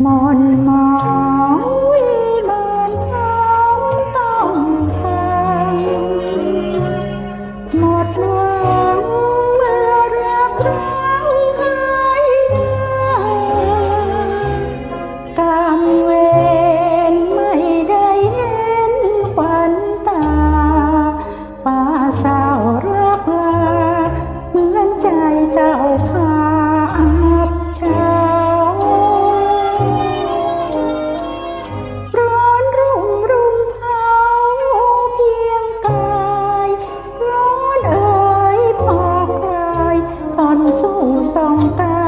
morning. ส่องตา